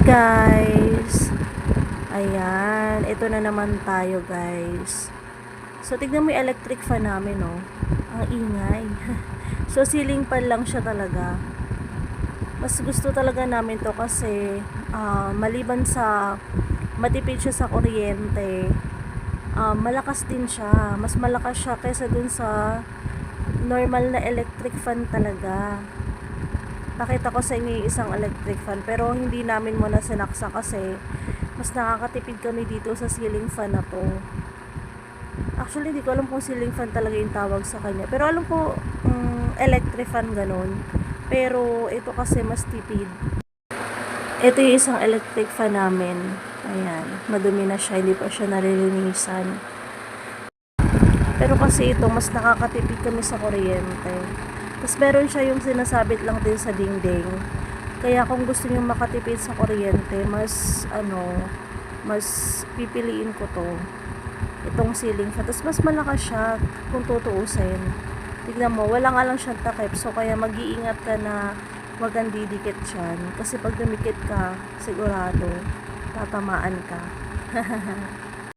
guys! Ayan, ito na naman tayo guys. So, tignan mo yung electric fan namin, no? Ang ingay. so, ceiling fan lang siya talaga. Mas gusto talaga namin to kasi ah, maliban sa matipid siya sa kuryente, ah, malakas din siya. Mas malakas siya kaysa dun sa normal na electric fan talaga. Nakita ko sa inyo yung isang electric fan pero hindi namin muna sinaksa kasi mas nakakatipid kami dito sa ceiling fan na to. Actually, hindi ko alam kung ceiling fan talaga yung tawag sa kanya. Pero alam ko, mm, electric fan ganun. Pero ito kasi mas tipid. Ito yung isang electric fan namin. Ayan, madumi na siya, hindi pa siya nalilinisan. Pero kasi ito, mas nakakatipid kami sa kuryente. Tapos meron siya yung sinasabit lang din sa dingding. Kaya kung gusto niyo makatipid sa kuryente, mas ano, mas pipiliin ko to. Itong ceiling fan. Tapos mas malakas siya kung tutuusin. Tignan mo, wala nga lang siyang takip. So kaya mag-iingat ka na wag kang didikit siyan. Kasi pag dumikit ka, sigurado, tatamaan ka.